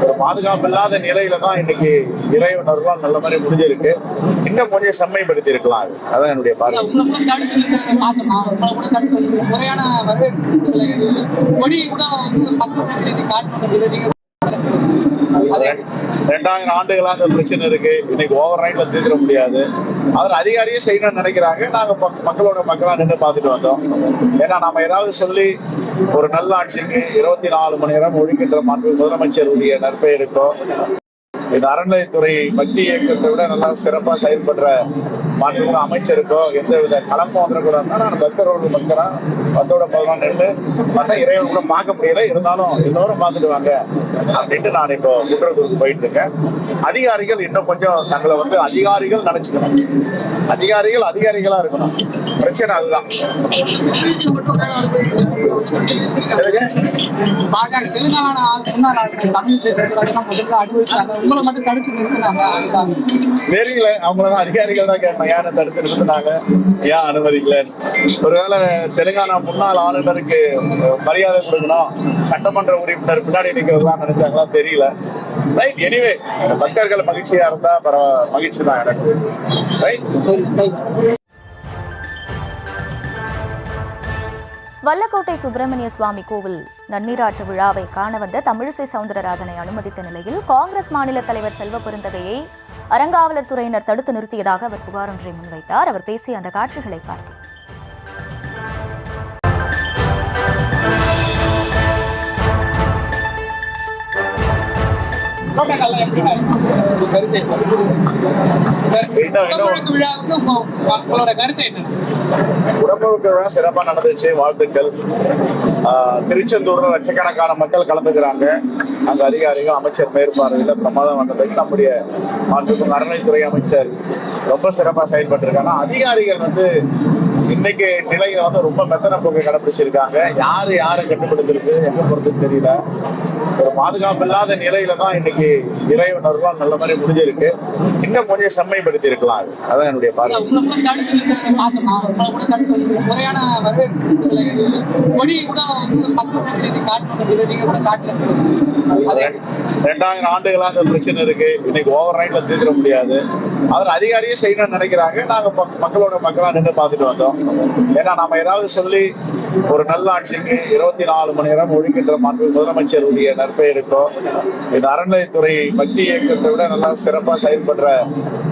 ஒரு பாதுகாப்பு இல்லாத நிலையில தான் இன்னைக்கு இறைவனர்லாம் நல்ல மாதிரி முடிஞ்சிருக்கு. இன்னும் கொஞ்சம் செம்மைப்படுத்தி இருக்கலாம் அது. அதான் என்னுடைய பார்வை. முறையான வரவேற்பு கொடி கூட பத்து வருஷத்துக்கு காட்டணும் நீங்க அதே ரெண்டாயிரம் ஆண்டுகளா அந்த பிரச்சனை இருக்கு. இன்னைக்கு ஓவர் நைட்ல தீர்க்க முடியாது. அவர் அதிகாரியே செய்யணும்னு நினைக்கிறாங்க. நாங்க மக்- மக்களோட மக்களா நின்று பார்த்துட்டு வந்தோம். ஏன்னா நாம ஏதாவது சொல்லி ஒரு நல்ல ஆட்சிக்கு இருபத்தி நாலு மணி நேரம் ஒழிக்கின்ற மாண்பு முதலமைச்சருடைய நற்பெயருக்கும் இந்த அறநிலையத்துறை பக்தி இயக்கத்தை விட நல்லா சிறப்பா செயல்படுற மாண்புமிகு அமைச்சருக்கோ எந்த வித கலப்பம் வந்துடக்கூடாதுன்னா நான் பக்தரோட பக்தரா பத்தோட பதினொன்று நின்று பார்த்தா இறைவன் கூட பார்க்க முடியல. இருந்தாலும் எல்லோரும் பார்த்துட்டு வாங்க. அப்படின்ட்டு நான் இப்போ குற்றத்தூருக்கு போயிட்டு இருக்கேன். அதிகாரிகள் இன்னும் கொஞ்சம் தங்களை வந்து அதிகாரிகள் நினைச்சுக்கணும். அதிகாரிகள் அதிகாரிகளா இருக்கணும். பிரச்சனை அதுதான். தெரியல அவங்களதான் அதிகாரிகள் தான் கேட்டேன் ஏன் தடுத்து நிறுத்தினாங்க? ஏன் அனுமதிக்கலன்னு. ஒருவேளை தெலுங்கானா முன்னாள் ஆளுநருக்கு மரியாதை கொடுக்கணும். சட்டமன்ற உறுப்பினர் பின்னாடி நிக்கிறதுலாம் நினைச்சாங்களா? தெரியல. ரைட் எனிவே பக்தர்கள் மகிழ்ச்சியா இருந்தா பரவ மகிழ்ச்சி தான் எனக்கு. ரைட் வல்லக்கோட்டை சுப்பிரமணிய சுவாமி கோவில் நன்னீராட்டு விழாவை காண வந்த தமிழிசை சவுந்தரராஜனை அனுமதித்த நிலையில் காங்கிரஸ் மாநில தலைவர் செல்வ பெருந்தகையை அறங்காவலர் துறையினர் தடுத்து நிறுத்தியதாக அவர் புகார் ஒன்றை முன்வைத்தார். அவர் பேசிய அந்த காட்சிகளை பார்த்தோம். புரோட்டோகால் கருத்து விழாவுக்கு உங்களோட கருத்து என்ன உடம்புக்கு விழா நடந்துச்சு வாழ்த்துக்கள் திருச்செந்தூர்ல லட்சக்கணக்கான மக்கள் கலந்துக்கிறாங்க அங்க அதிகாரிகள் அமைச்சர் மேற்பார்வையில பிரமாதம் வந்ததுக்கு நம்முடைய மாண்புமிகு அறநிலைத்துறை அமைச்சர் ரொம்ப சிறப்பா செயல்பட்டிருக்காங்க. அதிகாரிகள் வந்து இன்னைக்கு நிலையில வந்து ரொம்ப மெத்தன போக்கு கடைபிடிச்சிருக்காங்க. யாரு யாரை கட்டுப்படுத்திருக்கு எங்க பொறுத்துன்னு தெரியல. ஒரு பாதுகாப்பு இல்லாத நிலையில தான் இன்னைக்கு இறைவனர்லாம் நல்ல மாதிரி முடிஞ்சிருக்கு. இன்னும் கொஞ்சம் செம்மைப்படுத்தி இருக்கலாம் அது அதான் என்னுடைய பார்வை. ரெண்டாயிரம் ஆண்டுகளா அந்த பிரச்சனை இருக்கு. இன்னைக்கு ஓவர் நைட்ல தீர்க்க முடியாது. அதில் அதிகாரியே செய்யணும்னு நினைக்கிறாங்க. நாங்க மக்- மக்களோட மக்களா நின்று பார்த்துட்டு வந்தோம். ஏன்னா நாம ஏதாவது சொல்லி ஒரு நல்ல ஆட்சிக்கு இருபத்தி நாலு மணி நேரம் ஒழிக்கின்ற மாண்பு முதலமைச்சருடைய நற்பெயருக்கோ இந்த அறநிலையத்துறை பக்தி இயக்கத்தை விட நல்லா சிறப்பா செயல்படுற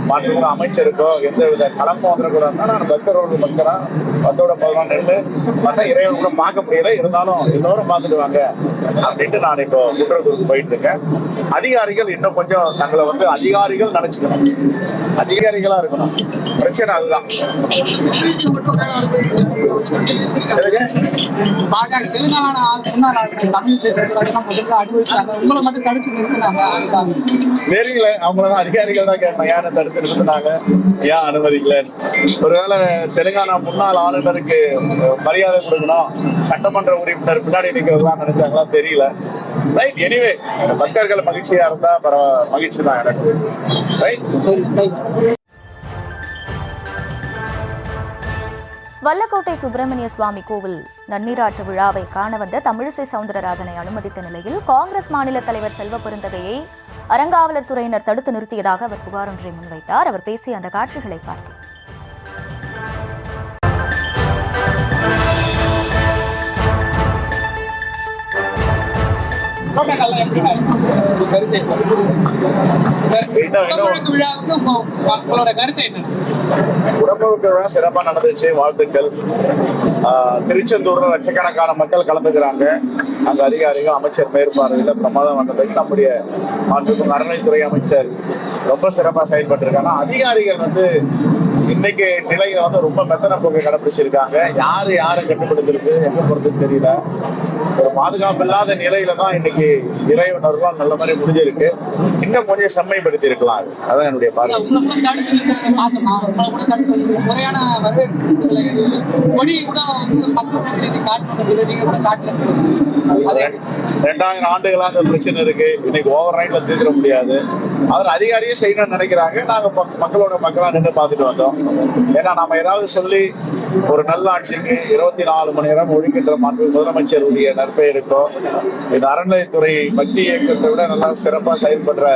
மாண்பு அமைச்சருக்கோ எந்த வித கலப்பம் வந்துடக்கூடாதுன்னா நான் பக்தரோடு பக்தரா பத்தோட பதினொன்று நின்று மற்ற இறைவன் கூட பார்க்க முடியல. இருந்தாலும் எல்லோரும் பார்த்துட்டு வாங்க அப்படின்ட்டு நான் இப்போ குற்றத்தூருக்கு போயிட்டு இருக்கேன். அதிகாரிகள் இன்னும் கொஞ்சம் தங்களை வந்து அதிகாரிகள் நினைச்சுக்கணும். அதிகாரிகளா இருக்கணும். பிரச்சனை அதுதான். தெரியல அவங்களதான் அதிகாரிகள் தான் கேட்டேன் ஏன் தடுத்து நிறுத்தினாங்க? ஏன் அனுமதிக்கலன்னு. ஒருவேளை தெலுங்கானா முன்னாள் ஆளுநருக்கு மரியாதை கொடுக்கணும். சட்டமன்ற உறுப்பினர் பின்னாடி நிக்கிறதுலாம் நினைச்சாங்களா? தெரியல. ரைட் எனிவே பக்தர்கள் மகிழ்ச்சியா இருந்தா பரவ மகிழ்ச்சி தான் எனக்கு. ரைட் வல்லக்கோட்டை சுப்பிரமணிய சுவாமி கோவில் நன்னீராட்டு விழாவை காண வந்த தமிழிசை சவுந்தரராஜனை அனுமதித்த நிலையில் காங்கிரஸ் மாநில தலைவர் செல்வ பெருந்தகையை அறங்காவலர் துறையினர் தடுத்து நிறுத்தியதாக அவர் புகார் ஒன்றை முன்வைத்தார். அவர் பேசிய அந்த காட்சிகளை பார்த்தோம். கருத்து என்ன உடம்புக்கு விழா சிறப்பா நடந்துச்சு வாழ்த்துக்கள். ஆஹ், திருச்செந்தூர்ல லட்சக்கணக்கான மக்கள் கலந்துக்கிறாங்க. அங்க அதிகாரிகள் அமைச்சர் மேற்பார்வையில பிரமாதம் வந்ததுக்கு நம்முடைய மாற்றுக்கும் அறநிலைத்துறை அமைச்சர் ரொம்ப சிறப்பா செயல்பட்டிருக்காங்க அதிகாரிகள் வந்து இன்னைக்கு நிலையில வந்து ரொம்ப மெத்தன போக்கை கடைபிடிச்சிருக்காங்க. யாரு யாரை கட்டுப்படுத்திருக்கு எங்க பொறுத்து தெரியல. ஒரு பாதுகாப்பு இல்லாத நிலையில தான் இன்னைக்கு இறைவனர்லாம் நல்ல மாதிரி முடிஞ்சிருக்கு. இன்னும் கொஞ்சம் செம்மைப்படுத்தி இருக்கலாம் அது. அதான் என்னுடைய பார்வை. ரெண்டாயிரம் ஆண்டுகளா அந்த பிரச்சனை இருக்கு. இன்னைக்கு ஓவர் நைட்ல தீர்க்க முடியாது. அவர் அதிகாரியே செய்யணும்னு நினைக்கிறாங்க. நாங்க மக்- மக்களோட மக்களா நின்று பார்த்துட்டு வந்தோம். ஏன்னா நாம ஏதாவது சொல்லி ஒரு நல்ல ஆட்சிக்கு இருபத்தி நாலு மணி நேரம் ஒழிக்கின்ற மாண்பு முதலமைச்சருடைய அமைச்சருடைய நற்பெயருக்கோ இந்த அறநிலையத்துறை பக்தி இயக்கத்தை விட நல்லா சிறப்பா செயல்படுற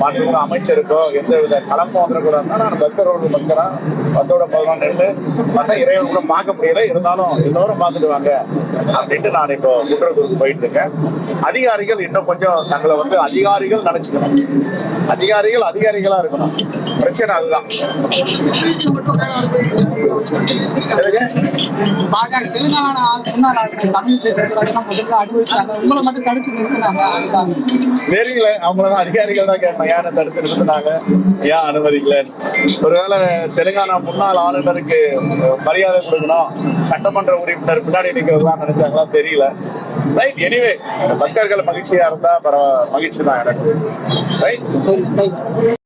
மாநில அமைச்சருக்கோ எந்த வித கலப்பம் வந்துடக்கூடாதுன்னா நான் பக்தரோட பக்தரா பத்தோட பதினொன்று நின்று மற்ற இறைவன் கூட பார்க்க முடியல இருந்தாலும் எல்லோரும் பார்த்துட்டு வாங்க அப்படின்ட்டு நான் இப்போ குற்றத்தூருக்கு போயிட்டு இருக்கேன். அதிகாரிகள் இன்னும் கொஞ்சம் தங்களை வந்து அதிகாரிகள் நினைச்சுக்கணும். அதிகாரிகள் அதிகாரிகளா இருக்கணும். பிரச்சனை அதுதான். தெரியல அவங்களதான் அதிகாரிகள் தான் கேட்டேன். ஏன்னு தடுத்து நிறுத்தினாங்க? ஏன் அனுமதிக்கலன்னு. ஒருவேளை தெலுங்கானா முன்னாள் ஆளுநருக்கு மரியாதை கொடுக்கணும். சட்டமன்ற உறுப்பினர் பின்னாடி நிக்கிறதுலாம் நினைச்சாங்களா? தெரியல. ரைட் எனிவே பக்தர்கள் மகிழ்ச்சியா இருந்தா பரவ மகிழ்ச்சி தான் எனக்கு. ரைட்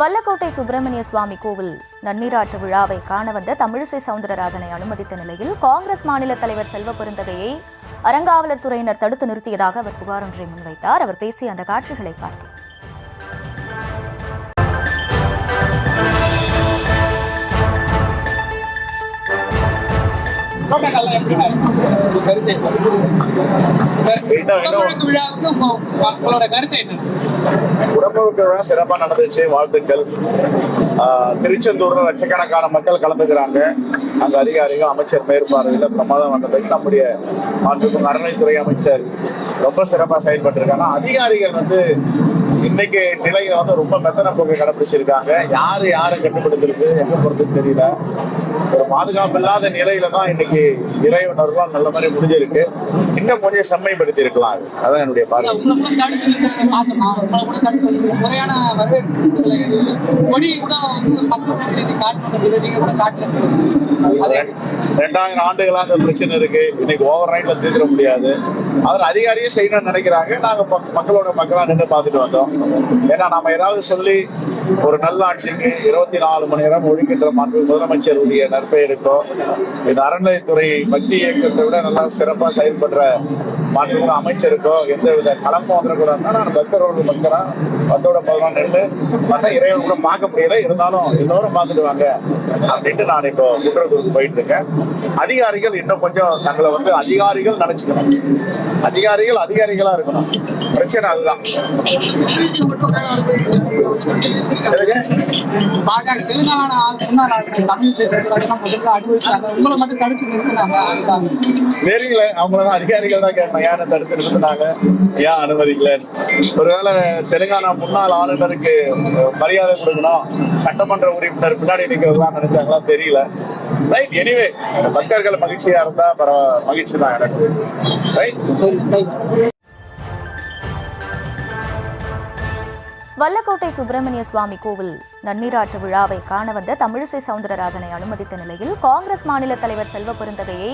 வல்லக்கோட்டை சுப்பிரமணிய சுவாமி கோவில் நன்னீராட்டு விழாவை காண வந்த தமிழிசை சவுந்தரராஜனை அனுமதித்த நிலையில் காங்கிரஸ் மாநில தலைவர் செல்வ பெருந்தகையை அறங்காவலர் துறையினர் தடுத்து நிறுத்தியதாக அவர் புகார் ஒன்றை முன்வைத்தார். அவர் பேசிய அந்த காட்சிகளை பார்த்தோம் எப்படி கருத்து விழாவுக்கு உங்க- உங்களோட கருத்து என்ன விழா சிறப்பா நடந்துச்சு வாழ்த்துக்கள் திருச்செந்தூர்ல லட்சக்கணக்கான மக்கள் கலந்துக்கிறாங்க அங்க அதிகாரிகள் அமைச்சர் மேற்பார்வையில பிரமாதம் வந்ததுக்கு நம்முடைய மாண்புமிகு அறநிலைத்துறை அமைச்சர் ரொம்ப சிறப்பா செயல்பட்டு இருக்காங்க. அதிகாரிகள் வந்து இன்னைக்கு நிலையில வந்து ரொம்ப மெத்தன போக்கை கடைபிடிச்சிருக்காங்க. யாரு யாரை கட்டுப்படுத்திருக்கு எங்க பொறுத்து தெரியல. ஒரு பாதுகாப்பு இல்லாத நிலையில தான் இன்னைக்கு இறைவனர்கள் நல்ல மாதிரி முடிஞ்சிருக்கு. இன்னும் கொஞ்சம் செம்மைப்படுத்தி இருக்கலாம் அது. அதான் என்னுடைய பார்வை. ரெண்டாயிரம் ஆண்டுகளா அந்த பிரச்சனை இருக்கு. இன்னைக்கு ஓவர் நைட்ல தீர்க்க முடியாது. அவர் அதிகாரியே செய்யணும்னு நினைக்கிறாங்க. நாங்க மக்- மக்களோட மக்களா நின்று பார்த்துட்டு வந்தோம். ஏன்னா நம்ம ஏதாவது சொல்லி ஒரு நல்ல ஆட்சிக்கு இருபத்தி நாலு மணி நேரம் ஒழிக்கின்ற மாண்பு முதலமைச்சருடைய நற்பெயருக்கோ இந்த அறநிலையத்துறை பக்தி இயக்கத்தை விட நல்லா சிறப்பா செயல்படுற மாண்புமிகு அமைச்சருக்கோ எந்த வித கலப்பம் வந்துடக்கூடாதுன்னா நான் பக்தரோட பக்தரா பத்தோட பதினொன்று நின்று மற்ற இறைவன் கூட பார்க்க முடியல. இருந்தாலும் எல்லோரும் பார்த்துட்டு வாங்க அப்படின்ட்டு நான் இப்போ குற்றத்தூருக்கு போயிட்டு இருக்கேன். அதிகாரிகள் இன்னும் கொஞ்சம் தங்களை வந்து அதிகாரிகள் நினைச்சுக்கணும். அதிகாரிகள் அதிகாரிகளா இருக்கணும். பிரச்சனை அதுதான். பாஜக தெலுங்கானா தமிழ் ஆளுநர் முதல்ல அனுபவிச்சாங்க உங்களை மட்டும் தடுத்து நிறுத்தினாங்க அவங்களதான் அதிகாரிகள் தான் கேட்டேன். ஏன்னு தடுத்து நிறுத்தினாங்க? ஏன் அனுமதிக்கலன்னு. ஒருவேளை தெலுங்கானா முன்னாள் ஆளுநருக்கு மரியாதை கொடுக்கணும். சட்டமன்ற உறுப்பினர் பின்னாடி நிக்கிறதுலாம் நினைச்சாங்களா? தெரியல. ரைட் எனிவே பக்தர்கள் மகிழ்ச்சியா இருந்தா பரவ மகிழ்ச்சி தான் எனக்கு. ரைட் வல்லக்கோட்டை சுப்பிரமணிய சுவாமி கோவில் நன்னீராட்டு விழாவை காண வந்த தமிழிசை சவுந்தரராஜனை அனுமதித்த நிலையில் காங்கிரஸ் மாநில தலைவர் செல்வ பெருந்தகையை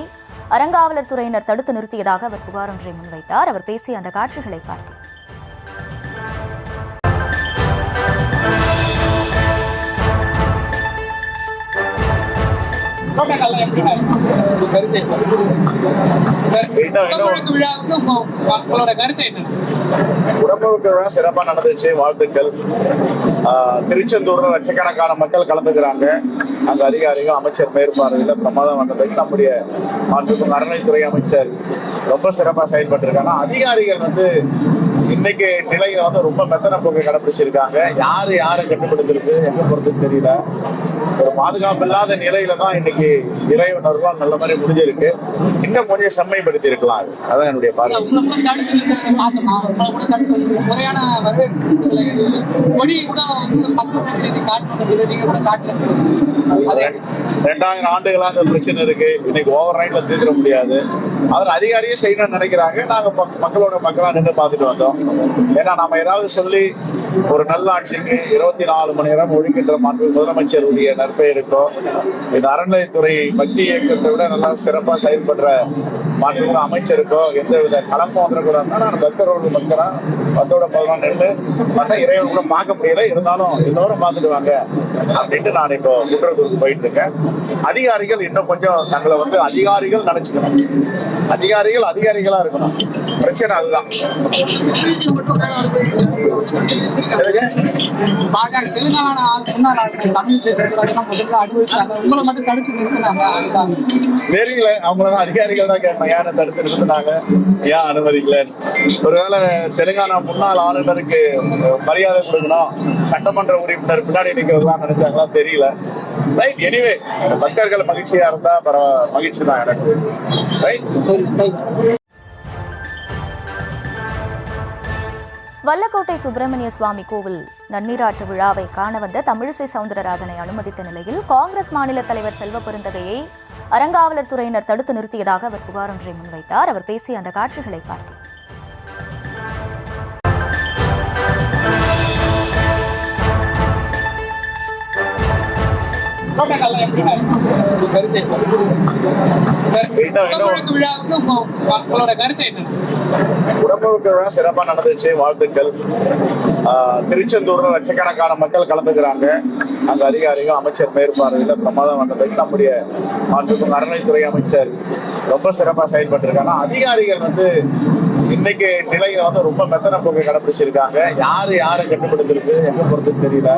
அறங்காவலர் துறையினர் தடுத்து நிறுத்தியதாக அவர் புகார் ஒன்றை முன்வைத்தார். அவர் பேசிய அந்த காட்சிகளை பார்த்தோம். உடம்புக்கு சிறப்பா நடந்துச்சு. வாழ்த்துக்கள். ஆஹ், திருச்செந்தூர்ல லட்சக்கணக்கான மக்கள் கலந்துக்கிறாங்க. அங்க அதிகாரிகள் அமைச்சர் மேற்பார்வையில் பிரமாதம் வந்ததுக்கு நம்முடைய மாண்புக்கும் அறநிலைத்துறை அமைச்சர் ரொம்ப சிறப்பா செயல்பட்டிருக்காங்க அதிகாரிகள் வந்து இன்னைக்கு நிலையில வந்து ரொம்ப மெத்தன போக்கை கடைபிடிச்சிருக்காங்க யாரு யாரை கட்டுப்படுத்திருக்கு எங்க பொறுத்து தெரியல. ஒரு பாதுகாப்பு இல்லாத நிலையில தான் இன்னைக்கு இறைவனர்கள் நல்ல மாதிரி முடிஞ்சிருக்கு. இன்னும் கொஞ்சம் செம்மைப்படுத்தி இருக்கலாம் அது. அதான் என்னுடைய பார்வை. ரெண்டாயிரம் ஆண்டுகளா அந்த பிரச்சனை இருக்கு. இன்னைக்கு ஓவர் நைட்ல தீர்க்க முடியாது. அவர் அதிகாரியே செய்யணும்னு நினைக்கிறாங்க. நாங்க மக்- மக்களோட மக்களா நின்று பார்த்துட்டு வந்தோம். ஏன்னா நம்ம ஏதாவது சொல்லி ஒரு நல்ல ஆட்சிக்கு இருபத்தி நாலு மணி நேரம் ஒழிக்கின்ற மாண்பு முதலமைச்சருடைய நற்பெயருக்கோ இந்த அறநிலையத்துறை பக்தி இயக்கத்தை விட நல்லா சிறப்பா செயல்படுற மாண்பு அமைச்சருக்கோ எந்த வித கலப்பம் வந்துடக்கூடாதுன்னா நான் பக்தரோட பக்தரா பத்தோட பதினொன்று நின்று மற்ற இறைவன் கூட பார்க்க முடியல. இருந்தாலும் எல்லோரும் பார்த்துட்டு வாங்க. அப்படின்ட்டு நான் இப்போ குற்றத்தூருக்கு போயிட்டு இருக்கேன் அதிகாரிகள் இன்னும் கொஞ்சம் தங்களை வந்து அதிகாரிகள் நினைச்சுக்கணும். அதிகாரிகள் அதிகாரிகளா இருக்கணும். பிரச்சனை அதுதான். தெரியல. அவங்களதான் அதிகாரிகள் தான் கேட்கணும் ஏன்னு தடுத்து நிறுத்தினாங்க? ஏன் அனுமதிக்கலன்னு. ஒருவேளை தெலுங்கானா முன்னாள் ஆளுநருக்கு மரியாதை கொடுக்கணும். சட்டமன்ற உறுப்பினர் பின்னாடி நிக்கிறதுலாம் நினைச்சாங்களா தெரியல. ரைட் எனிவே பக்தர்கள் மகிழ்ச்சியா இருந்தா பரவாயில்ல மகிழ்ச்சி தான் எனக்கு. ரைட் வல்லக்கோட்டை சுப்பிரமணிய சுவாமி கோவில் நன்னீராட்டு விழாவை காண வந்த தமிழிசை சவுந்தரராஜனை அனுமதித்த நிலையில் காங்கிரஸ் மாநில தலைவர் செல்வ பெருந்தகையை அறங்காவலர் துறையினர் தடுத்து நிறுத்தியதாக அவர் புகார் ஒன்றை முன்வைத்தார். அவர் பேசிய அந்த காட்சிகளை பார்த்தோம். எப்படி கருத்து விழாவுக்கு உங்களோட கருத்து என்ன? விழா சிறப்பா நடந்துச்சு வாழ்த்துக்கள். திருச்செந்தூர்ல லட்சக்கணக்கான மக்கள் கலந்துக்கிறாங்க. அங்க அதிகாரிகள் அமைச்சர் மேற்பார்வையில பிரமாதம் பண்ணதுக்கு நம்முடைய மாண்புமிகு அறநிலைத்துறை அமைச்சர் ரொம்ப சிறப்பா செயல்பட்டு இருக்காங்க அதிகாரிகள் வந்து இன்னைக்கு நிலையில வந்து ரொம்ப மெத்தன போக்கை கடைபிடிச்சிருக்காங்க யாரு யாரை கட்டுப்படுத்திருக்கு எங்க பொறுத்து தெரியல.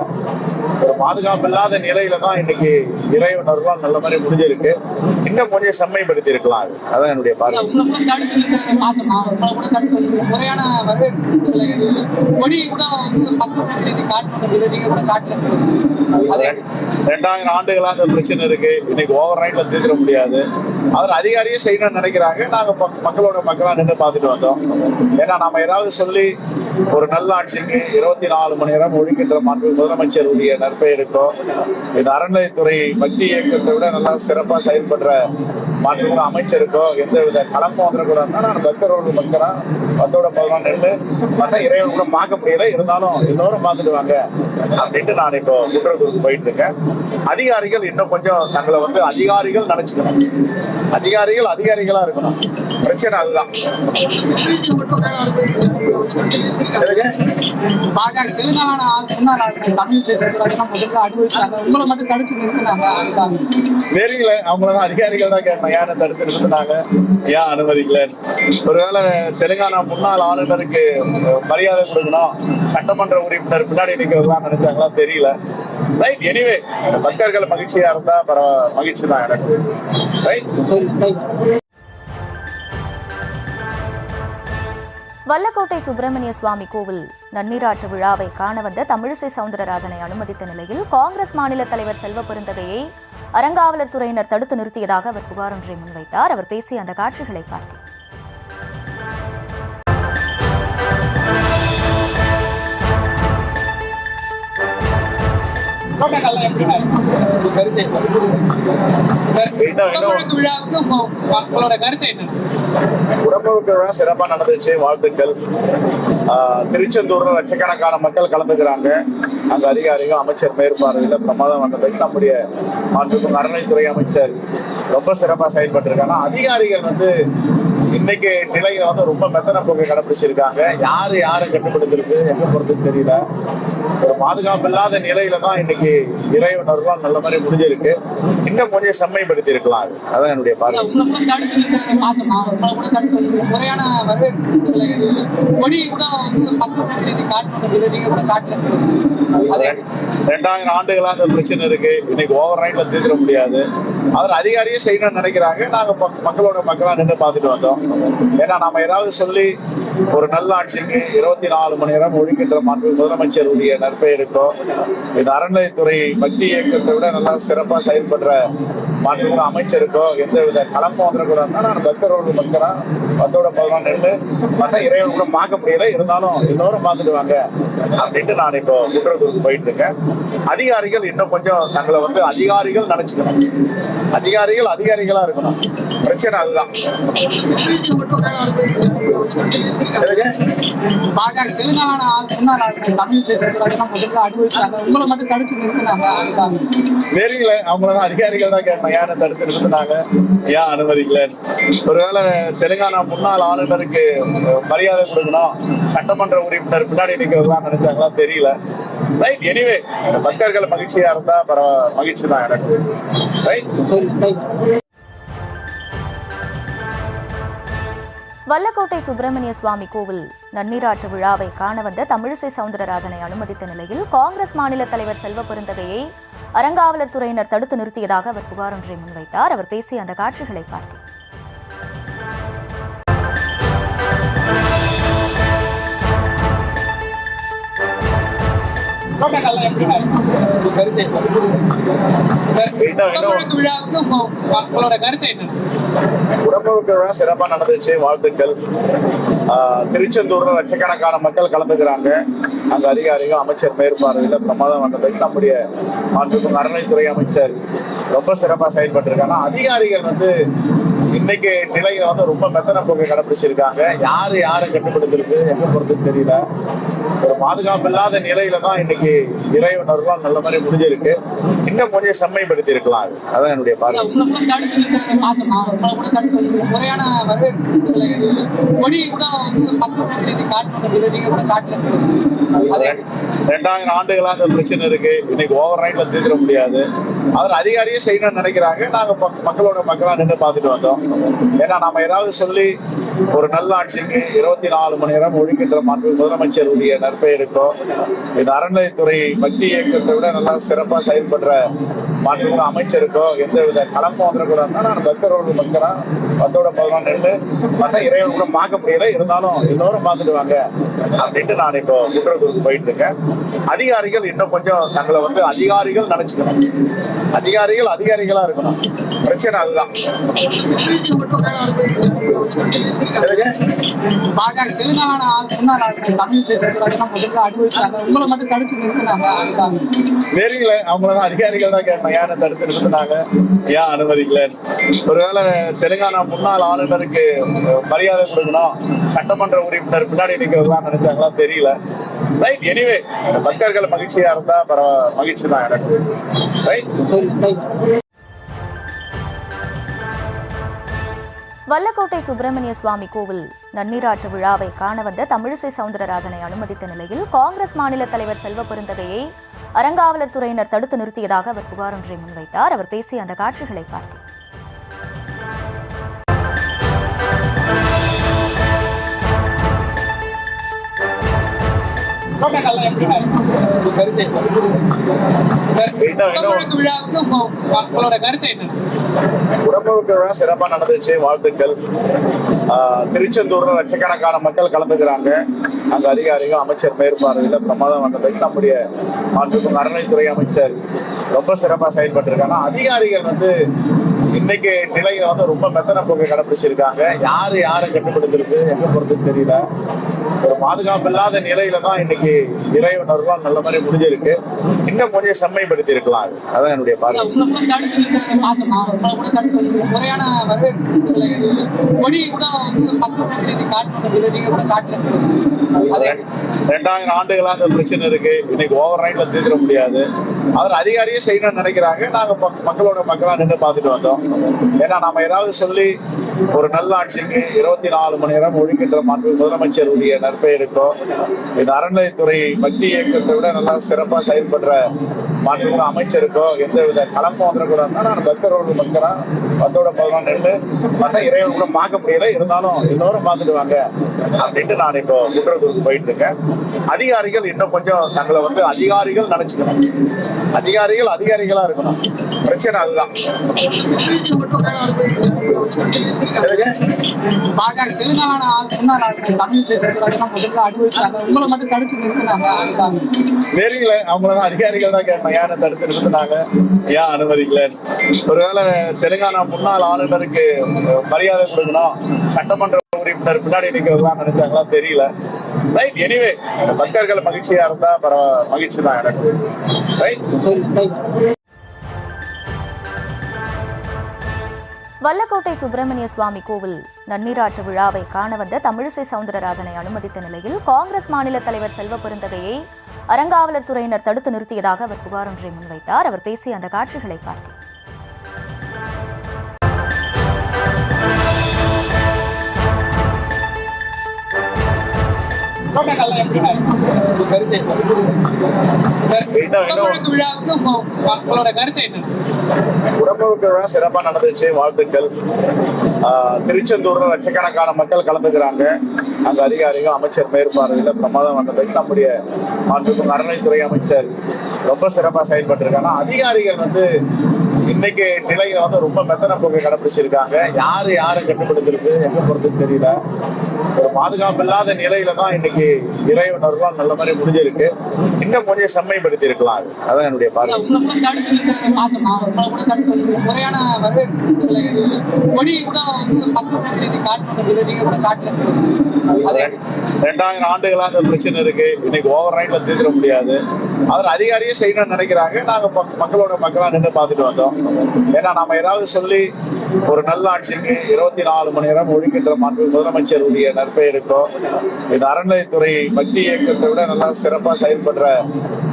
ஒரு பாதுகாப்பு இல்லாத நிலையில தான் இன்னைக்கு இறைவனர்லாம் நல்ல மாதிரி முடிஞ்சிருக்கு. இன்னும் கொஞ்சம் செம்மைப்படுத்தி இருக்கலாம் அது. அதான் என்னுடைய பார்வை. ரெண்டாயிரம் ஆண்டுகளா அந்த பிரச்சனை இருக்கு. இன்னைக்கு ஓவர் நைட்ல தீர்க்க முடியாது. அவர் அதிகாரியே செய்யணும்னு நினைக்கிறாங்க. நாங்க மக்- மக்களோட மக்களா நின்று பார்த்துட்டு வந்தோம். ஏன்னா நாம ஏதாவது சொல்லி ஒரு நல்ல ஆட்சிக்கு இருபத்தி நாலு மணி நேரம் ஒழிக்கின்ற மாண்பு முதலமைச்சருடைய நற்பெயருக்கோ இந்த அறநிலையத்துறை பக்தி இயக்கத்தை விட நல்லா சிறப்பா செயல்படுற மாண்புமிகு அமைச்சருக்கோ எந்த வித கலப்பம் வந்துடக்கூடாதுன்னா நான் பக்தரோட பக்தரா பத்தோட பதினொன்று நின்று மற்ற இறைவன் கூட பார்க்க முடியல இருந்தாலும் எல்லோரும் பார்த்துட்டு வாங்க அப்படின்ட்டு நான் இப்போ குற்றத்தூருக்கு போயிட்டு இருக்கேன். அதிகாரிகள் இன்னும் கொஞ்சம் தங்களை வந்து அதிகாரிகள் நினைச்சுக்கணும். அதிகாரிகள் அதிகாரிகளா இருக்கணும். பிரச்சனை அதுதான். தெரியல அவங்களதான் அதிகாரிகள் தான் கேட்கணும் ஏன்னு தடுத்து நிறுத்தினாங்க? ஏன் அனுமதிக்கலன்னு ஒருவேளை தெலுங்கானா முன்னாள் ஆளுநருக்கு மரியாதை கொடுக்கணும். சட்டமன்ற உறுப்பினர் பின்னாடி நிக்கிறதுலாம் நினைச்சாங்களா? தெரியல. ரைட் எனிவே பக்தர்கள் மகிழ்ச்சியா இருந்தா பரவ மகிழ்ச்சி தான் எனக்கு. ரைட் வல்லக்கோட்டை சுப்பிரமணிய சுவாமி கோவில் நன்னீராட்டு விழாவை காண வந்த தமிழிசை சவுந்தரராஜனை அனுமதித்த நிலையில் காங்கிரஸ் மாநில தலைவர் செல்வ பெருந்தகையை அறங்காவலர் துறையினர் தடுத்து நிறுத்தியதாக அவர் புகார் ஒன்றை முன்வைத்தார் அவர் பேசிய அந்த காட்சிகளை பார்த்தோம் கருத்து என்ன? விழாவுக்கு கருத்து என்ன உடம்புக்கு விழா சிறப்பா நடந்துச்சு வாழ்த்துக்கள். ஆஹ், திருச்செந்தூர்ல லட்சக்கணக்கான மக்கள் கலந்துக்கிறாங்க. அங்க அதிகாரிகள் அமைச்சர் மேற்பார்வையில் பிரமாதம் பண்ணதுக்கு நம்முடைய மாற்றுக்கும் அறநிலைத்துறை அமைச்சர் ரொம்ப சிறப்பா செயல்பட்டு இருக்காங்க அதிகாரிகள் வந்து இன்னைக்கு நிலையில வந்து ரொம்ப மெத்தன போக்கை கடைபிடிச்சிருக்காங்க யாரு யாரை கட்டுப்படுத்திருக்கு எங்க பொறுத்து தெரியல. ஒரு பாதுகாப்பு இல்லாத நிலையில தான் இன்னைக்கு இறைவனர்லாம் நல்ல மாதிரி முடிஞ்சிருக்கு. இன்னும் கொஞ்சம் செம்மைப்படுத்தி இருக்கலாம் அது. அதான் என்னுடைய பார்வை. ரெண்டாயிரம் ஆண்டுகளா அந்த பிரச்சனை இருக்கு. இன்னைக்கு ஓவர் நைட்ல தீர்க்க முடியாது. அவர் அதிகாரியும் செய்யணும்னு நினைக்கிறாங்க. நாங்க மக்களோட மக்களா நின்று பார்த்துட்டு வந்தோம். ஏன்னா நாம ஏதாவது சொல்லி ஒரு நல்ல ஆட்சிக்கு இருபத்தி நாலு மணி நேரம் ஒழிக்கின்ற மாண்பு முதலமைச்சருடைய நற்பெயருக்கும் இந்த அறநிலையத்துறை பக்தி இயக்கத்தை விட நல்லா சிறப்பாக செயல்படுற மாண்புமிகு அமைச்சருக்கோ எந்த வித கலப்பம் வந்துடக்கூடாதுன்னா நான் பக்தரோடு பக்தரா பத்தோட பதினொன்று நின்று மற்ற இறைவன் கூட பார்க்க முடியல இருந்தாலும் எல்லோரும் பார்த்துட்டு வாங்க அப்படின்ட்டு நான் இப்போ குன்றத்தூருக்கு போயிட்டு இருக்கேன் அதிகாரிகள் இன்னும் கொஞ்சம் தங்களை வந்து அதிகாரிகள் நினைச்சுக்கணும். அதிகாரிகள் அதிகாரிகளா இருக்கணும். பிரச்சனை அதுதான். என்னங்க? பாஜக தெலுங்கானா முன்னாள் ஆளுநர் தமிழிசை சவுந்தரராஜன் முதல்ல அனுபவிச்சாங்க உங்களை மட்டும் தடுத்து நிறுத்தினாங்க அதுதான் தெரியல அவங்களதான் அதிகாரிகள் தான் கேட்கணும் ஏன்னு தடுத்து நிறுத்தினாங்க? ஏன் அனுமதிக்கலன்னு. ஒருவேளை தெலுங்கானா முன்னாள் ஆளுநருக்கு மரியாதை கொடுக்கணும். சட்டமன்ற உறுப்பினர் பின்னாடி நிக்கிறதுலாம் நினைச்சாங்களா? தெரியல. ரைட் எனிவே பக்தர்கள் மகிழ்ச்சியா இருந்தா பரவ மகிழ்ச்சி தான் எனக்கு. ரைட் வல்லக்கோட்டை சுப்பிரமணிய சுவாமி கோவில் நன்னீராட்டு விழாவை காண வந்த தமிழிசை சவுந்தரராஜனை அனுமதித்த நிலையில் காங்கிரஸ் மாநில தலைவர் செல்வ பெருந்தகையை அறங்காவலர் துறையினர் தடுத்து நிறுத்தியதாக அவர் புகார் ஒன்றை முன்வைத்தார். அவர் பேசிய அந்த காட்சிகளை பார்த்தோம். கருத்து என்ன? உடம்புக்கு சிறப்பா நடந்துச்சு வாழ்த்துக்கள். ஆஹ் திருச்செந்தூர்ல லட்சக்கணக்கான மக்கள் கலந்துக்கிறாங்க. அங்க அதிகாரிகள் அமைச்சர் மேற்பார்வையில் பிரமாதம் வந்ததுக்கு நம்முடைய மாற்றுக்கும் அறநிலைத்துறை அமைச்சர் ரொம்ப சிறப்பா செயல்பட்டிருக்காங்க அதிகாரிகள் வந்து இன்னைக்கு நிலையில வந்து ரொம்ப மெத்தன போக்கை கடைபிடிச்சிருக்காங்க. யாரு யாரை கட்டுப்படுத்திருக்கு எங்க பொறுத்து தெரியல. ஒரு பாதுகாப்பு இல்லாத நிலையில தான் இன்னைக்கு இறைவனர்கள் நல்ல மாதிரி முடிஞ்சிருக்கு. இன்னும் கொஞ்சம் செம்மைப்படுத்தி இருக்கலாம் அது. அதான் என்னுடைய பார்வை. ரெண்டாயிரம் ஆண்டுகளா அந்த பிரச்சனை இருக்கு. இன்னைக்கு ஓவர் நைட்ல தீர்க்க முடியாது. அவர் அதிகாரியே செய்யணும்னு நினைக்கிறாங்க. நாங்க மக்- மக்களோட மக்களா நின்று பார்த்துட்டு வந்தோம். ஏன்னா நாம ஏதாவது சொல்லி ஒரு நல்ல ஆட்சிக்கு இருபத்தி நாலு மணி நேரம் ஒழிக்கின்ற மாண்பு முதலமைச்சருடைய நற்பெயருக்கும் இந்த அறநிலையத்துறை பக்தி இயக்கத்தை விட நல்லா சிறப்பா செயல்படுற மாண்புமிகு அமைச்சருக்கோ எந்த வித கலப்பம் வந்துடக்கூடாது நான் பக்தரோட பக்தரா பத்தோட பதினொன்று நின்று மற்ற இறைவன் கூட பார்க்க முடியல. இருந்தாலும் எல்லோரும் பார்த்துட்டு வாங்க. அப்படின்ட்டு நான் இப்போ குற்றத்தூருக்கு போயிட்டு இருக்கேன் அதிகாரிகள் இன்னும் கொஞ்சம் தங்களை வந்து அதிகாரிகள் நினைச்சுக்கணும். அதிகாரிகள் அதிகாரிகளா இருக்கணும். பிரச்சனை அதுதான். தெரியல அவங்களதான் அதிகாரிகள் தான் கேட்டேன். ஏன் தடுத்து நிறுத்தினாங்க? ஏன் அனுமதிக்கலன்னு. ஒருவேளை தெலுங்கானா முன்னாள் ஆளுநருக்கு மரியாதை கொடுக்கணும். சட்டமன்ற உறுப்பினர் பின்னாடி நிக்கிறதுலாம் நினைச்சாங்களா? தெரியல. ரைட் எனிவே பக்தர்கள் மகிழ்ச்சியா இருந்தா பரவாயில்ல மகிழ்ச்சி தான் எனக்கு. ரைட் வல்லக்கோட்டை சுப்பிரமணிய சுவாமி கோவில் நன்னீராட்டு விழாவை காண வந்த தமிழிசை சவுந்தரராஜனை அனுமதித்த நிலையில் காங்கிரஸ் மாநில தலைவர் செல்வ பெருந்தகையை அறங்காவலர் துறையினர் தடுத்து நிறுத்தியதாக அவர் புகார் ஒன்றை முன்வைத்தார். அவர் பேசிய அந்த காட்சிகளை பார்த்தோம். தோட்டங்கள்லாம் எப்படி கருத்து விழாவுக்கு என்ன? விழா சிறப்பா நடந்துச்சு வாழ்த்துக்கள். திருச்செந்தூர்ல லட்சக்கணக்கான மக்கள் கலந்துக்கிறாங்க. அங்க அதிகாரிகள் அமைச்சர் மேற்பார்வையில் பிரமாதம் வந்ததுக்கு நம்முடைய மாண்புமிகு அறநிலைத்துறை அமைச்சர் ரொம்ப சிறப்பா செயல்பட்டு இருக்காங்க அதிகாரிகள் வந்து இன்னைக்கு நிலையில வந்து ரொம்ப மெத்தன போக்கை கடைபிடிச்சிருக்காங்க. யாரு யாரை கட்டுப்படுத்திருக்கு எங்க பொறுத்து தெரியல. ஒரு பாதுகாப்பு இல்லாத நிலையில தான் இன்னைக்கு இறைவனர்கள் நல்ல மாதிரி முடிஞ்சிருக்கு. இன்னும் கொஞ்சம் செம்மைப்படுத்தி இருக்கலாம் அது. அதான் என்னுடைய பார்வை. ரெண்டாயிரம் ஆண்டுகளா அந்த பிரச்சனை இருக்கு. இன்னைக்கு ஓவர் நைட்ல தீர்க்க முடியாது. அவர் அதிகாரியே செய்யணும்னு நினைக்கிறாங்க. நாங்க மக்- மக்களோட மக்களா நின்று பார்த்துட்டு வந்தோம். ஏன்னா நாம ஏதாவது சொல்லி ஒரு நல்ல ஆட்சிக்கு இருபத்தி நாலு மணி நேரம் ஒழிக்கின்ற மாண்பு முதலமைச்சருடைய நற்பெயருக்கும் இந்த அறநிலையத்துறை பக்தி இயக்கத்தை விட நல்லா சிறப்பாக செயல்படுற மாநில அமைச்சருக்கோ எந்த வித கலப்பம் வந்துடக்கூடாது நான் பக்தரோட பக்தரா பத்தோட பதினொன்று நின்று மற்ற இறைவன் கூட பார்க்க முடியல. இருந்தாலும் எல்லோரும் பார்த்துட்டு வாங்க அப்படின்ட்டு நான் இப்போ குற்றத்தூருக்கு போயிட்டு இருக்கேன் அதிகாரிகள் இன்னும் கொஞ்சம் தங்களை வந்து அதிகாரிகள் நினைச்சுக்கணும். அதிகாரிகள் அதிகாரிகளா இருக்கணும். பிரச்சனை அதுதான். தெரியல அவங்களதான் அதிகாரிகள் தான் கேட்டேன் ஏன் தடுத்து நிறுத்தினாங்க? ஏன் அனுமதிக்கலன்னு ஒருவேளை தெலுங்கானா முன்னாள் ஆளுநருக்கு மரியாதை கொடுக்கணும் சட்டமன்ற உறுப்பினர் பின்னாடி நிக்கிறதுலாம் நினைச்சாங்களா? தெரியல. ரைட் எனிவே பக்தர்கள் மகிழ்ச்சியா இருந்தா பரவ மகிழ்ச்சி தான் எனக்கு. ரைட் வல்லக்கோட்டை சுப்பிரமணிய சுவாமி கோவில் நன்னீராட்டு விழாவை காண வந்த தமிழிசை சவுந்தரராஜனை அனுமதித்த நிலையில் காங்கிரஸ் மாநில தலைவர் செல்வ பெருந்தகையை அறங்காவலர் துறையினர் தடுத்து நிறுத்தியதாக அவர் புகார் ஒன்றை முன்வைத்தார். அவர் பேசிய அந்த காட்சிகளை பார்த்தோம். விழாவுக்கு உங்களோட கருத்து என்ன உடம்புக்கு விழா சிறப்பா நடந்துச்சு வாழ்த்துக்கள். ஆஹ் திருச்செந்தூர்ல லட்சக்கணக்கான மக்கள் கலந்துக்கிறாங்க. அங்க அதிகாரிகள் அமைச்சர் மேற்பார்வையில பிரமாதம் வந்ததுக்கு நம்முடைய மாற்றுக்கும் அறநிலைத்துறை அமைச்சர் ரொம்ப சிறப்பா செயல்பட்டு இருக்காங்க அதிகாரிகள் வந்து இன்னைக்கு நிலையில வந்து ரொம்ப மெத்தன போக்கை கடைபிடிச்சிருக்காங்க. யாரு யாரை கட்டுப்படுத்திருக்கு எங்க பொறுத்துன்னு தெரியல. ஒரு பாதுகாப்பு இல்லாத நிலையில தான் இன்னைக்கு இறைவனர்லாம் நல்ல மாதிரி முடிஞ்சிருக்கு. இன்னும் கொஞ்சம் செம்மைப்படுத்தி இருக்கலாம் அது. அதான் என்னுடைய பார்வை ரெண்டாயிரம் ஆண்டுகளா அந்த பிரச்சனை இருக்கு. இன்னைக்கு ஓவர் நைட்ல தீர்க்க முடியாது. அதில் அதிகாரியும் செய்யணும்னு நினைக்கிறாங்க. நாங்க மக்- மக்களோட மக்களா நின்று பார்த்துட்டு வந்தோம். ஏன்னா நம்ம ஏதாவது சொல்லி ஒரு நல்ல ஆட்சிக்கு இருபத்தி நாலு மணி நேரம் ஒழுங்கின்ற மாண்பு முதலமைச்சருடைய நற்பெயருக்கோ இந்த அறநிலையத்துறை பக்தி இயக்கத்தை விட நல்லா சிறப்பாக செயல்படுற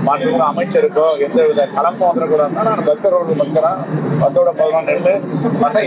மாண்பு அமைச்சருக்கோ எந்த வித கலப்பம் வந்துடக்கூடாதுன்னா நான் பக்தரோட பக்தரா பத்தோட பதினொன்று நின்று